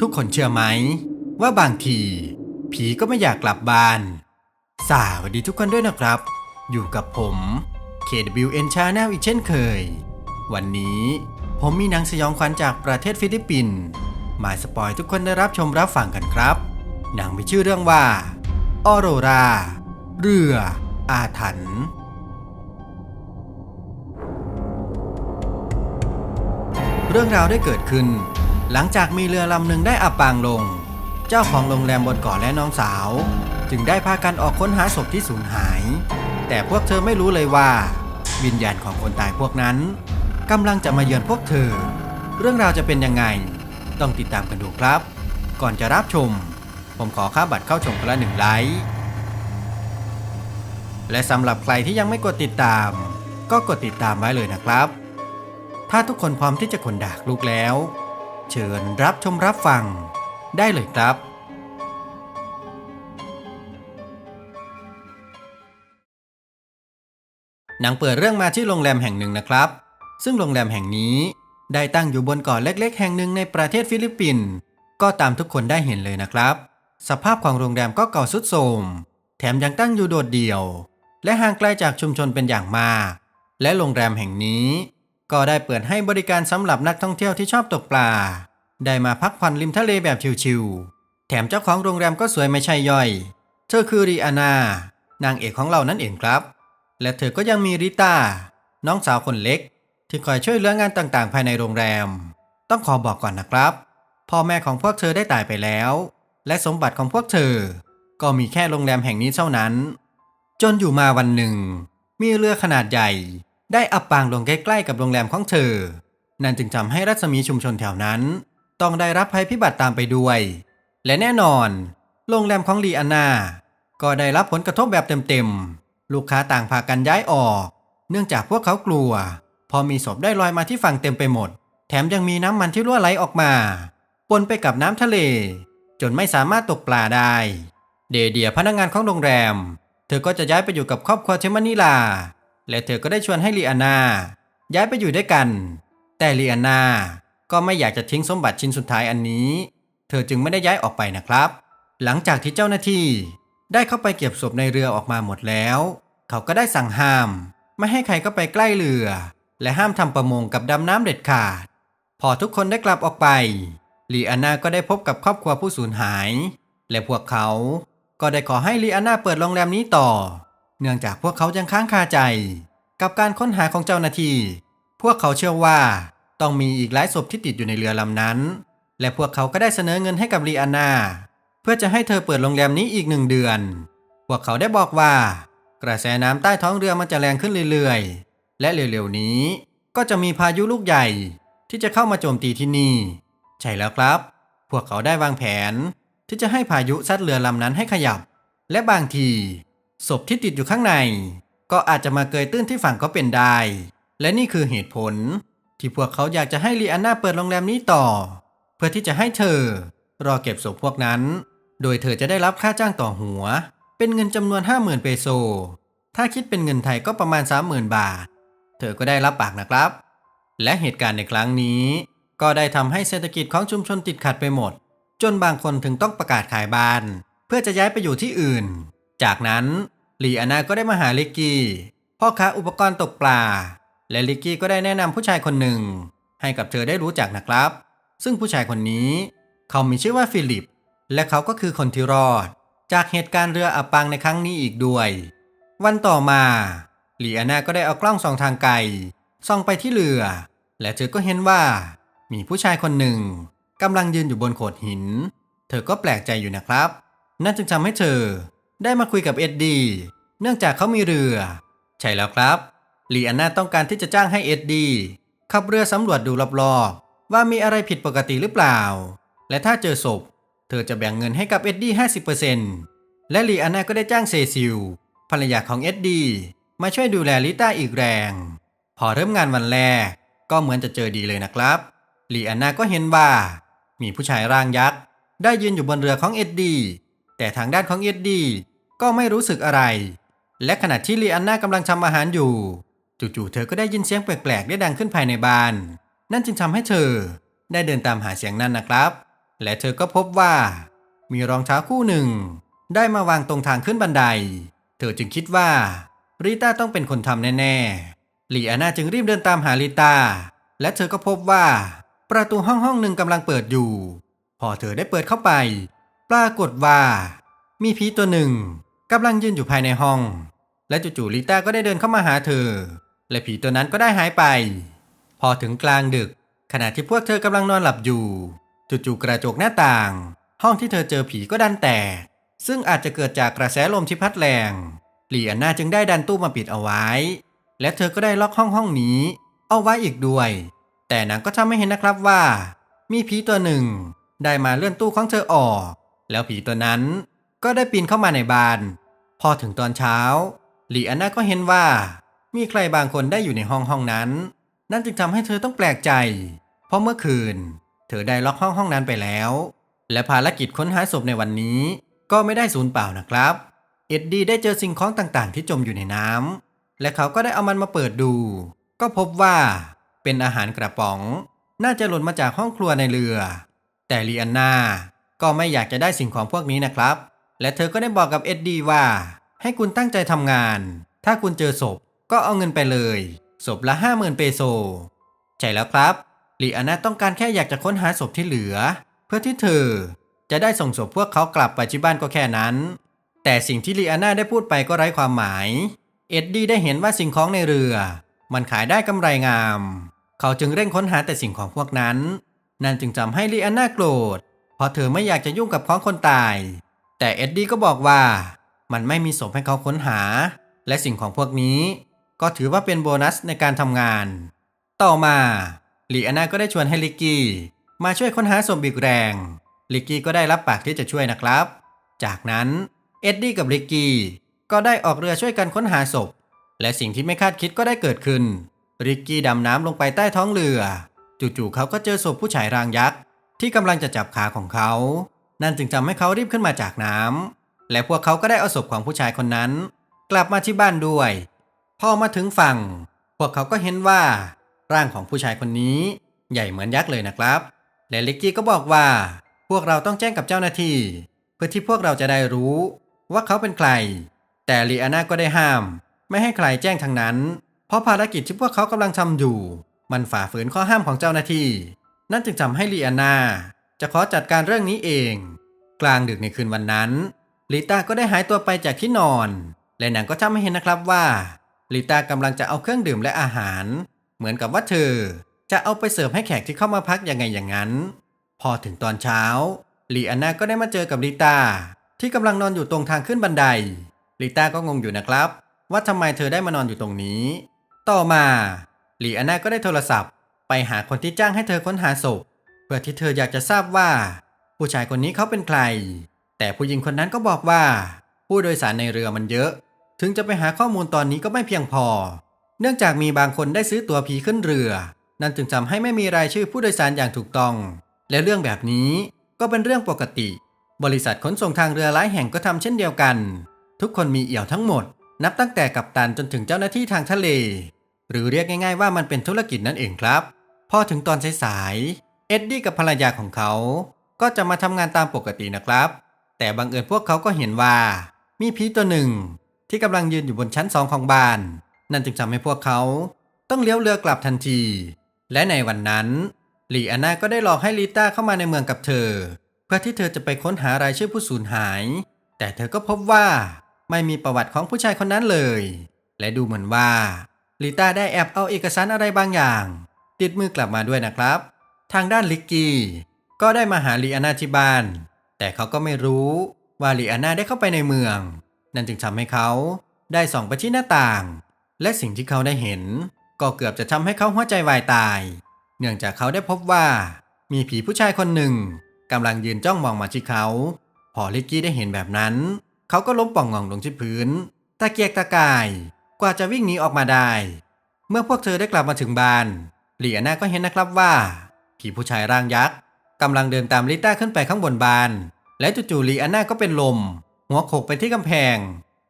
ทุกคนเชื่อไหม ว่าบางที ผีก็ไม่อยากกลับบ้าน สวัสดีทุกคนด้วยนะครับ อยู่กับผม KWN Channel อีกเช่นเคย วันนี้ผมมีหนังสยองขวัญจากประเทศฟิลิปปินส์มาสปอยทุกคนได้รับชมรับฟังกันครับ หนังมีชื่อเรื่องว่าออโรราเรือ อาถรรพ์เรื่องราวได้เกิดขึ้น หลังจากมีเรือลำหนึ่งได้อับปางลง เจ้าของโรงแรมบนเกาะและน้องสาว จึงได้พากันออกค้นหาศพที่สูญหาย แต่พวกเธอไม่รู้เลยว่า วิญญาณของคนตายพวกนั้นกำลังจะมาเยือนพวกเธอ เรื่องราวจะเป็นยังไง ต้องติดตามกันดูครับ ก่อนจะรับชม ผมขอค่าบัตรเข้าชมคนละหนึ่งไลค์และสำหรับใครที่ยังไม่กดติดตาม ก็กดติดตามไว้เลยนะครับ ถ้าทุกคนพร้อมที่จะขนดากลูกแล้ว เชิญรับชมรับฟังได้เลยครับ หนังเปิดเรื่องมาที่โรงแรมแห่งหนึ่งนะครับ ซึ่งโรงแรมแห่งนี้ได้ตั้งอยู่บนเกาะเล็ก ๆ แห่งหนึ่งในประเทศฟิลิปปินส์ก็ตามทุกคนได้เห็นเลยนะครับ สภาพของโรงแรมก็เก่าสุดโทรมแถมยังตั้งอยู่โดดเดี่ยว และห่างไกลจากชุมชนเป็นอย่างมาก และโรงแรมแห่งนี้ ก็ได้เปิดให้บริการสำหรับนักท่องเที่ยวที่ชอบตกปลา ได้มาพักผ่อนริมทะเลแบบชิลๆแถมเจ้าของโรงแรมก็สวยไม่ใช่ย่อย เธอคือรีอานา นางเอกของเรานั่นเองครับ และเธอก็ยังมีริต้า น้องสาวคนเล็ก ที่คอยช่วยเหลืองานต่างๆ ภายในโรงแรม ต้องขอบอกก่อนนะครับ พ่อแม่ของพวกเธอได้ตายไปแล้ว และสมบัติของพวกเธอ ก็มีแค่โรงแรมแห่งนี้เท่านั้น จนอยู่มาวันหนึ่ง มีเรือขนาดใหญ่ ได้อับปางลงใกล้ๆกับโรงแรมของเธอ นั่นจึงทำให้รัศมีชุมชนแถวนั้น ต้องได้รับภัยพิบัติตามไปด้วย และแน่นอน โรงแรมของลีอาน่าก็ได้รับผลกระทบแบบเต็มๆ ลูกค้าต่างพากันย้ายออก เนื่องจากพวกเขากลัว พอมีศพได้ลอยมาที่ฝั่งเต็มไปหมด แถมยังมีน้ำมันที่รั่วไหลออกมา ปนไปกับน้ำทะเล จนไม่สามารถตกปลาได้ เดเดียพนักงานของโรงแรม เธอก็จะย้ายไปอยู่กับครอบครัวเทมานิลา และเธอก็ได้ชวนให้ลีอาน่าย้ายไปอยู่ด้วยกัน แต่ลีอาน่าก็ไม่อยากจะทิ้งสมบัติชิ้นสุดท้ายอันนี้ เธอจึงไม่ได้ย้ายออกไปนะครับ หลังจากที่เจ้าหน้าที่ ได้เข้าไปเก็บศพในเรือออกมาหมดแล้ว เขาก็ได้สั่งห้าม ไม่ให้ใครเข้าไปใกล้เรือ และห้ามทำประมงกับดำน้ำเด็ดขาด พอทุกคนได้กลับออกไปลีอาน่าก็ได้พบกับครอบครัวผู้สูญหาย และพวกเขาก็ได้ขอให้ลีอาน่าเปิดโรงแรมนี้ต่อ เนื่องจากพวกเขายังค้างคาใจ กับการค้นหาของเจ้าหน้าที่ พวกเขาเชื่อว่าต้องมีอีกหลายศพที่ติดอยู่ในเรือลำนั้น และพวกเขาก็ได้เสนอเงินให้กับลีอาน่าเพื่อจะให้เธอเปิดโรงแรมนี้อีกหนึ่งเดือน พวกเขาได้บอกว่า กระแสน้ำใต้ท้องเรือมันจะแรงขึ้นเรื่อยๆ และเร็วๆนี้ ก็จะมีพายุลูกใหญ่ที่จะเข้ามาโจมตีที่นี่ ใช่แล้วครับ พวกเขาได้วางแผนที่จะให้พายุซัดเรือลำนั้นให้ขยับ และบางที ศพที่ติดอยู่ข้างใน ก็อาจจะมาเกยตื้นที่ฝั่งก็เป็นได้ และนี่คือเหตุผล ที่พวกเขาอยากจะให้ลีอาน่าเปิดโรงแรมนี้ต่อ เพื่อที่จะให้เธอ รอเก็บศพพวกนั้น โดยเธอจะได้รับค่าจ้างต่อหัว เป็นเงินจำนวน 50,000เปโซ ถ้าคิดเป็นเงินไทยก็ประมาณ 30,000 บาท เธอก็ได้รับปากนะครับ และเหตุการณ์ในครั้งนี้ ก็ได้ทำให้เศรษฐกิจของชุมชนติดขัดไปหมด จนบางคนถึงต้องประกาศขายบ้าน เพื่อจะย้ายไปอยู่ที่อื่น จากนั้นลีอานาก็ได้มาหาลิกกี้พ่อค้าอุปกรณ์ตกปลา และลิกกี้ก็ได้แนะนำผู้ชายคนหนึ่ง ให้กับเธอได้รู้จักนะครับ ซึ่งผู้ชายคนนี้ เขามีชื่อว่าฟิลิป และเขาก็คือคนที่รอด จากเหตุการณ์เรืออับปางในครั้งนี้อีกด้วย วันต่อมาลีอานาก็ได้เอากล้องส่องทางไกลส่องไปที่เรือ และเธอก็เห็นว่า มีผู้ชายคนหนึ่งกำลังยืนอยู่บนโขดหิน เธอก็แปลกใจอยู่นะครับ นั่นจึงทำให้เธอ ได้มาคุยกับเอ็ดดี้เนื่องจากเขามีเรือ ใช่แล้วครับลีอาน่าต้องการที่จะจ้างให้เอ็ดดี้ขับเรือสำรวจดูรอบๆ ว่ามีอะไรผิดปกติหรือเปล่า และถ้าเจอศพ เธอจะแบ่งเงินให้กับเอ็ดดี้ห้าสิบเปอร์เซ็นต์และลีอาน่าก็ได้จ้างเซซิลภรรยาของเอ็ดดี้มาช่วยดูแลลิต้าอีกแรง พอเริ่มงานวันแรก ก็เหมือนจะเจอดีเลยนะครับลีอาน่าก็เห็นว่า มีผู้ชายร่างยักษ์ได้ยืนอยู่บนเรือของเอ็ดดี้ แต่ทางด้านของเอ็ดดี้ก็ไม่รู้สึกอะไร และขณะที่ลีอันนากำลังทำอาหารอยู่ จู่ๆเธอก็ได้ยินเสียงแปลกๆได้ดังขึ้นภายในบ้าน นั่นจึงทำให้เธอได้เดินตามหาเสียงนั้นนะครับ และเธอก็พบว่า มีรองเท้าคู่หนึ่ง ได้มาวางตรงทางขึ้นบันได เธอจึงคิดว่าริต้าต้องเป็นคนทำแน่ๆลีอาน่าจึงรีบเดินตามหาริต้าและเธอก็พบว่า ประตูห้องห้องหนึ่งกำลังเปิดอยู่ พอเธอได้เปิดเข้าไป ปรากฏว่า มีผีตัวหนึ่งกำลังยืนอยู่ภายในห้อง และจู่ๆลิต้าก็ได้เดินเข้ามาหาเธอ และผีตัวนั้นก็ได้หายไป พอถึงกลางดึก ขณะที่พวกเธอกำลังนอนหลับอยู่ จู่ๆกระจกหน้าต่าง ห้องที่เธอเจอผีก็ดันแตก ซึ่งอาจจะเกิดจากกระแสลมที่พัดแรงลีอันนาจึงได้ดันตู้มาปิดเอาไว้ และเธอก็ได้ล็อกห้องห้องนี้ เอาไว้อีกด้วย แต่นางก็ทำให้เห็นนะครับว่า มีผีตัวหนึ่ง ได้มาเลื่อนตู้ของเธอออก แล้วผีตัวนั้นก็ได้ปีนเข้ามาในบ้าน พอถึงตอนเช้าลีอันนาก็เห็นว่า มีใครบางคนได้อยู่ในห้องห้องนั้น นั่นจึงทำให้เธอต้องแปลกใจ เพราะเมื่อคืน เธอได้ล็อกห้องห้องนั้นไปแล้ว และภารกิจค้นหาศพในวันนี้ ก็ไม่ได้สูญเปล่านะครับ เอ็ดดี้ได้เจอสิ่งของต่างๆ ที่จมอยู่ในน้ำและเขาก็ได้เอามันมาเปิดดู ก็พบว่าเป็นอาหารกระป๋อง น่าจะหล่นมาจากห้องครัวในเรือ แต่ลีอันนา ก็ไม่อยากจะได้สิ่งของพวกนี้นะครับ และเธอก็ได้บอกกับเอ็ดดี้ว่า ให้คุณตั้งใจทำงาน ถ้าคุณเจอศพก็เอาเงินไปเลย ศพละห้าหมื่นเปโซ ใช่แล้วครับลีอาน่าต้องการแค่อยากจะค้นหาศพที่เหลือ เพื่อที่เธอ จะได้ส่งศพพวกเขากลับไปที่บ้านก็แค่นั้น แต่สิ่งที่ลีอาน่าได้พูดไปก็ไร้ความหมาย เอ็ดดี้ได้เห็นว่าสิ่งของในเรือ มันขายได้กำไรงาม เขาจึงเร่งค้นหาแต่สิ่งของพวกนั้น นั่นจึงทำให้ลีอาน่าโกรธ เพราะเธอไม่อยากจะยุ่งกับของคนตาย แต่เอ็ดดี้ก็บอกว่า มันไม่มีศพให้เขาค้นหา และสิ่งของพวกนี้ ก็ถือว่าเป็นโบนัสในการทำงาน ต่อมาลีอาน่าก็ได้ชวนให้ลิกกี้ มาช่วยค้นหาศพอีกแรงลิกกี้ก็ได้รับปากที่จะช่วยนะครับ จากนั้นเอ็ดดี้กับลิกกี้ก็ได้ออกเรือช่วยกันค้นหาศพ และสิ่งที่ไม่คาดคิดก็ได้เกิดขึ้น ริกกี้ดำน้ำลงไปใต้ท้องเรือ จู่ๆเขาก็เจอศพผู้ชายร่างยักษ์ ที่กำลังจะจับขาของเขา นั่นจึงทำให้เขารีบขึ้นมาจากน้ำและพวกเขาก็ได้เอาศพของผู้ชายคนนั้น กลับมาที่บ้านด้วย พอมาถึงฝั่ง พวกเขาก็เห็นว่า ร่างของผู้ชายคนนี้ ใหญ่เหมือนยักษ์เลยนะครับ และเลิกกี้ก็บอกว่า พวกเราต้องแจ้งกับเจ้าหน้าที่ เพื่อที่พวกเราจะได้รู้ ว่าเขาเป็นใคร แต่ลีอาน่าก็ได้ห้าม ไม่ให้ใครแจ้งทางนั้น เพราะภารกิจที่พวกเขากำลังทำอยู่ มันฝ่าฝืนข้อห้ามของเจ้าหน้าที่ นั่นจึงทำให้ลีอาน่าจะขอจัดการเรื่องนี้เอง กลางดึกในคืนวันนั้นลิต้าก็ได้หายตัวไปจากที่นอน และหนังก็ทำให้เห็นนะครับว่าลิต้ากำลังจะเอาเครื่องดื่มและอาหาร เหมือนกับว่าเธอ จะเอาไปเสิร์ฟให้แขกที่เข้ามาพักยังไงอย่างนั้น พอถึงตอนเช้าลีอาน่าก็ได้มาเจอกับลิต้าที่กำลังนอนอยู่ตรงทางขึ้นบันไดลิต้าก็งงอยู่นะครับ ว่าทำไมเธอได้มานอนอยู่ตรงนี้ ต่อมาลีอาน่าก็ได้โทรศัพท์ ไปหาคนที่จ้างให้เธอค้นหาศพ เพื่อที่เธออยากจะทราบว่า ผู้ชายคนนี้เขาเป็นใคร แต่ผู้หญิงคนนั้นก็บอกว่า ผู้โดยสารในเรือมันเยอะ ถึงจะไปหาข้อมูลตอนนี้ก็ไม่เพียงพอ เนื่องจากมีบางคนได้ซื้อตั๋วผีขึ้นเรือ นั่นจึงทำให้ไม่มีรายชื่อผู้โดยสารอย่างถูกต้อง และเรื่องแบบนี้ก็เป็นเรื่องปกติ บริษัทขนส่งทางเรือหลายแห่งก็ทำเช่นเดียวกัน ทุกคนมีเอี่ยวทั้งหมด นับตั้งแต่กัปตันจนถึงเจ้าหน้าที่ทางทะเล หรือเรียกง่าย ๆ ว่ามันเป็นธุรกิจนั่นเองครับ พอถึงตอนสายๆเอ็ดดี้กับภรรยาของเขา ก็จะมาทำงานตามปกตินะครับ แต่บังเอิญพวกเขาก็เห็นว่า มีผีตัวหนึ่ง ที่กำลังยืนอยู่บนชั้นสองของบ้าน นั่นจึงทำให้พวกเขาต้องเลี้ยวเรือกลับทันที และในวันนั้นลีอาน่าก็ได้หลอกให้ลิต้าเข้ามาในเมืองกับเธอ เพื่อที่เธอจะไปค้นหารายชื่อผู้สูญหาย แต่เธอก็พบว่าไม่มีประวัติของผู้ชายคนนั้นเลย และดูเหมือนว่าลิต้าได้แอบเอาเอกสารอะไรบางอย่าง ติดมือกลับมาด้วยนะครับ ทางด้านลิกกี้ ก็ได้มาหาลีอาน่าที่บ้าน แต่เขาก็ไม่รู้ว่าลีอาน่าได้เข้าไปในเมือง นั่นจึงทำให้เขาได้ส่องไปที่หน้าต่าง และสิ่งที่เขาได้เห็น ก็เกือบจะทำให้เขาหัวใจวายตาย เนื่องจากเขาได้พบว่ามีผีผู้ชายคนหนึ่งกำลังยืนจ้องมองมาที่เขา พอลิกกี้ได้เห็นแบบนั้น เขาก็ล้มป่องงองลงที่พื้น ตะเกียกตะกาย กว่าจะวิ่งหนีออกมาได้ เมื่อพวกเธอได้กลับมาถึงบ้าน ลีอาน่าก็เห็นนะครับว่า ผีผู้ชายร่างยักษ์กำลังเดินตามลิต้าขึ้นไปข้างบนบ้าน และจู่ๆลีอาน่าก็เป็นลม หัวโขกไปที่กำแพง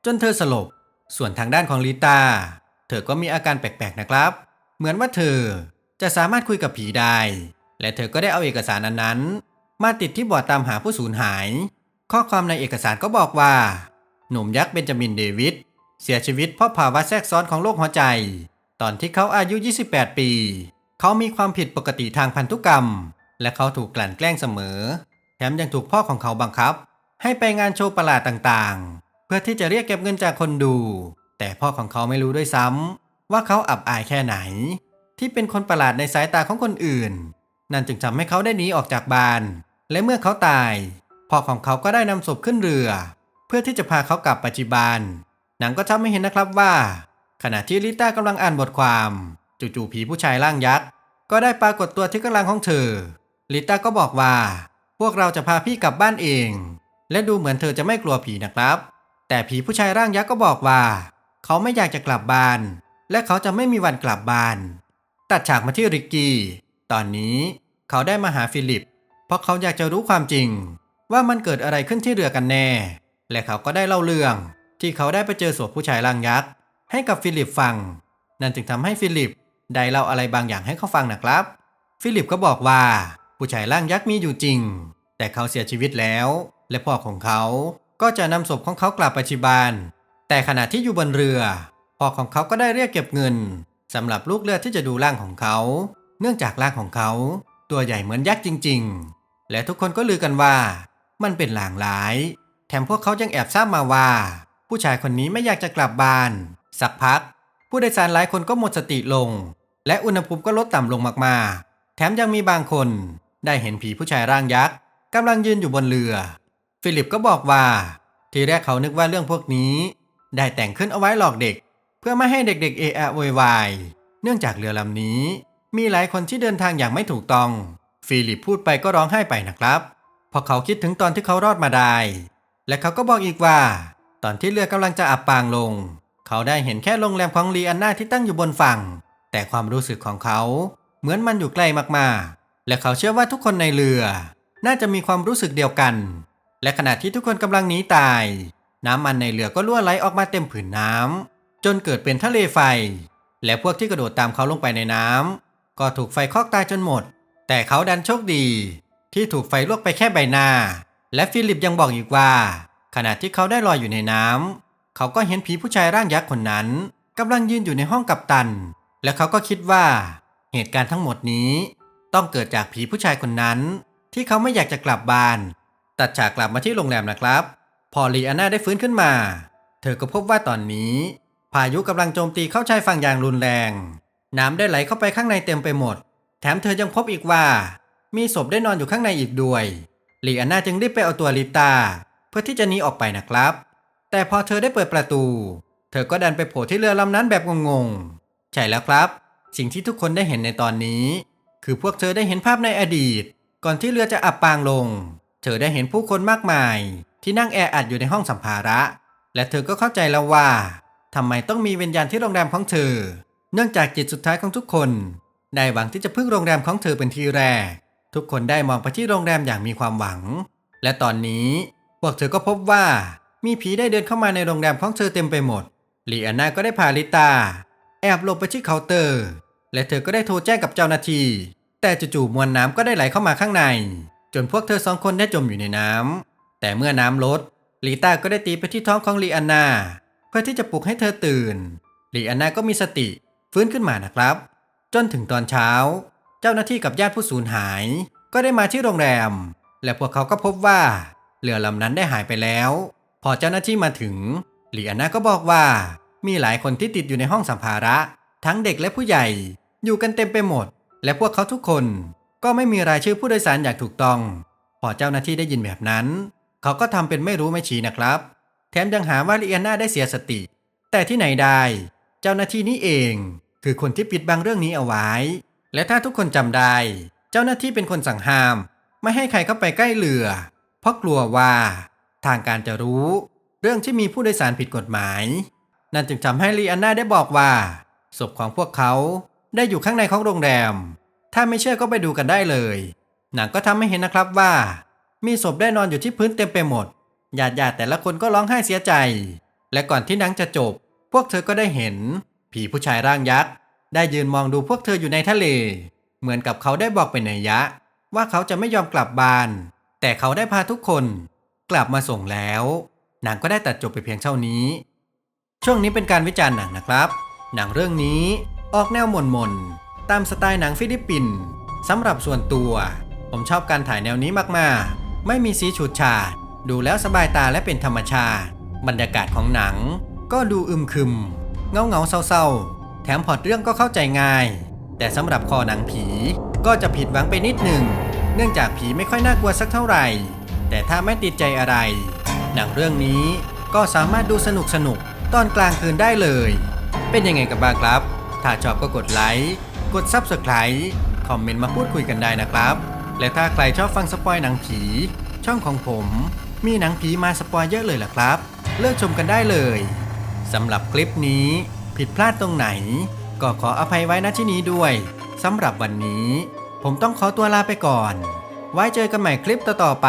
จนเธอสลบ ส่วนทางด้านของลิต้าเธอก็มีอาการแปลกๆนะครับ เหมือนว่าเธอจะสามารถคุยกับผีได้ และเธอก็ได้เอาเอกสารอันนั้น มาติดที่บอร์ดตามหาผู้สูญหาย ข้อความในเอกสารก็บอกว่า หนุ่มยักษ์เบนจามินเดวิดเสียชีวิตเพราะภาวะแทรกซ้อนของโรคหัวใจ ตอนที่เขาอายุ 28 ปี เขามีความผิดปกติทางพันธุกรรม และเขาถูกกลั่นแกล้งเสมอ แถมยังถูกพ่อของเขาบังคับ ให้ไปงานโชว์ประหลาดต่างๆ เพื่อที่จะเรียกเก็บเงินจากคนดู แต่พ่อของเขาไม่รู้ด้วยซ้ำว่าเขาอับอายแค่ไหน ที่เป็นคนประหลาดในสายตาของคนอื่น นั่นจึงทำให้เขาได้หนีออกจากบ้าน และเมื่อเขาตายพ่อของเขาก็ได้นำศพขึ้นเรือ เพื่อที่จะพาเขากลับปัจจุบันหนังก็ทำให้เห็นนะครับว่า ขณะที่ลิต้ากำลังอ่านบทความ จู่ๆผีผู้ชายร่างยักษ์ ก็ได้ปรากฏตัวที่กำลังของเธอ ลิต้าก็บอกว่า พวกเราจะพาพี่กลับบ้านเอง และดูเหมือนเธอจะไม่กลัวผีนะครับ แต่ผีผู้ชายร่างยักษ์ก็บอกว่า เขาไม่อยากจะกลับบ้าน และเขาจะไม่มีวันกลับบ้าน ตัดฉากมาที่ริกกี้ ตอนนี้เขาได้มาหาฟิลิป เพราะเขาอยากจะรู้ความจริง ว่ามันเกิดอะไรขึ้นที่เรือกันแน่ และเขาก็ได้เล่าเรื่อง ที่เขาได้ไปเจอศพผู้ชายร่างยักษ์ให้กับฟิลิปฟัง นั่นจึงทำให้ฟิลิป ได้เล่าอะไรบางอย่างให้เขาฟังนะครับ ฟิลิปก็บอกว่า ผู้ชายร่างยักษ์มีอยู่จริง แต่เขาเสียชีวิตแล้ว และพ่อของเขาก็จะนำศพของเขากลับไปที่บ้าน แต่ขณะที่อยู่บนเรือพ่อของเขาก็ได้เรียกเก็บเงินสำหรับลูกเรือดที่จะดูร่างของเขา เนื่องจากร่างของเขา ตัวใหญ่เหมือนยักษ์จริง ๆ และทุกคนก็ลือกันว่า มันเป็นหลางร้าย แถมพวกเขายังแอบทราบมาว่า ผู้ชายคนนี้ไม่อยากจะกลับบ้าน สักพัก ผู้โดยสารหลายคนก็หมดสติลง และอุณหภูมิก็ลดต่ำลงมากๆ แถมยังมีบางคนได้เห็นผีผู้ชายร่างยักษ์กำลังยืนอยู่บนเรือ ฟิลิปก็บอกว่า ทีแรกเขานึกว่าเรื่องพวกนี้ ได้แต่งขึ้นเอาไว้หลอกเด็ก เพื่อไม่ให้เด็กๆเอะอะโวยวายเนื่องจากเรือลำนี้ มีหลายคนที่เดินทางอย่างไม่ถูกต้อง ฟิลิปพูดไปก็ร้องไห้ไปนะครับพราะเขาคิดถึงตอนที่เขารอดมาได้ และเขาก็บอกอีกว่า ตอนที่เรือกำลังจะอับปางลง เขาได้เห็นแค่โรงแรมของลีอันนาที่ตั้งอยู่บนฝั่ง แต่ความรู้สึกของเขา เหมือนมันอยู่ไกลมากๆ และเขาเชื่อว่าทุกคนในเรือ น่าจะมีความรู้สึกเดียวกัน และขณะที่ทุกคนกำลังหนีตาย น้ำมันในเรือก็รั่วไหลออกมาเต็มผืนน้ำจนเกิดเป็นทะเลไฟ และพวกที่กระโดดตามเขาลงไปในน้ำก็ถูกไฟคอกตายจนหมด แต่เขาดันโชคดี ที่ถูกไฟลวกไปแค่ใบหน้า และฟิลิปยังบอกอีกว่า ขณะที่เขาได้ลอยอยู่ในน้ำ เขาก็เห็นผีผู้ชายร่างยักษ์คนนั้นกำลังยืนอยู่ในห้องกัปตัน และเขาก็คิดว่า เหตุการณ์ทั้งหมดนี้ต้องเกิดจากผีผู้ชายคนนั้น ที่เขาไม่อยากจะกลับบ้าน ตัดฉากกลับมาที่โรงแรมนะครับ พอลีอาน่าได้ฟื้นขึ้นมา เธอก็พบว่าตอนนี้ พายุกำลังโจมตีเข้าชายฝั่งอย่างรุนแรง น้ำได้ไหลเข้าไปข้างในเต็มไปหมด แถมเธอยังพบอีกว่า มีศพได้นอนอยู่ข้างในอีกด้วยลีอาน่าจึงรีบไปเอาตัวลิตาเพื่อที่จะหนีออกไปนะครับ แต่พอเธอได้เปิดประตู เธอก็ดันไปโผล่ที่เรือลำนั้นแบบงงๆ ใช่แล้วครับ สิ่งที่ทุกคนได้เห็นในตอนนี้ คือพวกเธอได้เห็นภาพในอดีต ก่อนที่เรือจะอับปางลง เธอได้เห็นผู้คนมากมาย ที่นั่งแออัดอยู่ในห้องสัมภาระ และเธอก็เข้าใจแล้วว่าทำไมต้องมีวิญญาณที่โรงแรมของเธอ เนื่องจากจิตสุดท้ายของทุกคนได้หวังที่จะพึ่งโรงแรมของเธอเป็นที่แรก ทุกคนได้มองไปที่โรงแรมอย่างมีความหวัง และตอนนี้พวกเธอก็พบว่า มีผีได้เดินเข้ามาในโรงแรมของเธอเต็มไปหมดลีอาน่าก็ได้พาลิตา แอบหลบไปที่เคาน์เตอร์ และเธอก็ได้โทรแจ้งกับเจ้าหน้าที่ แต่จู่ๆมวลน้ำก็ได้ไหลเข้ามาข้างใน จนพวกเธอสองคนได้จมอยู่ในน้ำ แต่เมื่อน้ำลดลีตาก็ได้ตีไปที่ท้องของลีอาน่าเพื่อที่จะปลุกให้เธอตื่นลีอาน่าก็มีสติฟื้นขึ้นมานะครับ จนถึงตอนเช้า เจ้าหน้าที่กับญาติผู้สูญหาย ก็ได้มาที่โรงแรม และพวกเขาก็พบว่าเรือลำนั้นได้หายไปแล้ว อเจ้าหน้าที่มาถึงลีอาน่าก็บอกว่า มีหลายคนที่ติดอยู่ในห้องสัมภาระ ทั้งเด็กและผู้ใหญ่ อยู่กันเต็มไปหมด และพวกเขาทุกคนก็ไม่มีรายชื่อผู้โดยสารอย่างถูกต้อง พอเจ้าหน้าที่ได้ยินแบบนั้น เขาก็ทำเป็นไม่รู้ไม่ชี้นะครับ แถมยังหาว่าลีอาน่าได้เสียสติ แต่ที่ไหนได้ เจ้าหน้าที่นี้เอง คือคนที่ปิดบังเรื่องนี้เอาไว้ และถ้าทุกคนจำได้ เจ้าหน้าที่เป็นคนสั่งห้าม ไม่ให้ใครเข้าไปใกล้เรือ เพราะกลัวว่า ทางการจะรู้ เรื่องที่มีผู้โดยสารผิดกฎหมาย นั่นจึงทำให้ลีอาน่าได้บอกว่าศพของพวกเขาได้อยู่ข้างในของโรงแรม ถ้าไม่เชื่อก็ไปดูกันได้เลย หนังก็ทำให้เห็นนะครับว่า มีศพได้นอนอยู่ที่พื้นเต็มไปหมดญาติญาติแต่ละคนก็ร้องไห้เสียใจ และก่อนที่หนังจะจบ พวกเธอก็ได้เห็น ผีผู้ชายร่างยักษ์ได้ยืนมองดูพวกเธออยู่ในทะเล เหมือนกับเขาได้บอกเป็นนัยยะ ว่าเขาจะไม่ยอมกลับบ้าน แต่เขาได้พาทุกคน กลับมาส่งแล้ว หนังก็ได้ตัดจบไปเพียงเท่านี้ ช่วงนี้เป็นการวิจารณ์หนังนะครับ หนังเรื่องนี้ออกแนวหม่นๆตามสไตล์หนังฟิลิปปินส์สำหรับส่วนตัว ผมชอบการถ่ายแนวนี้มากๆ ไม่มีสีฉูดฉาดดูแล้วสบายตาและเป็นธรรมชาติ บรรยากาศของหนัง ก็ดูอึมครึม เงาเงาเศร้าๆ แถมพอตเรื่องก็เข้าใจง่าย แต่สำหรับคอหนังผีก็จะผิดหวังไปนิดหนึ่ง เนื่องจากผีไม่ค่อยน่ากลัวสักเท่าไหร่ แต่ถ้าไม่ติดใจอะไร หนังเรื่องนี้ก็สามารถดูสนุกสนุกๆตอนกลางคืนได้เลย เป็นยังไงกันบ้างครับ ถ้าชอบก็กดไลค์ กด Subscribe คอมเมนต์มาพูดคุยกันได้นะครับ และถ้าใครชอบฟังสปอยหนังผี ช่องของผม มีหนังผีมาสปอยเยอะเลยล่ะครับ เลิกชมกันได้เลยสำหรับคลิปนี้ ผิดพลาดตรงไหน ก็ขออภัยไว้ณที่นี้ด้วยสำหรับวันนี้ ผมต้องขอตัวลาไปก่อน ไว้เจอกันใหม่คลิปต่อๆไป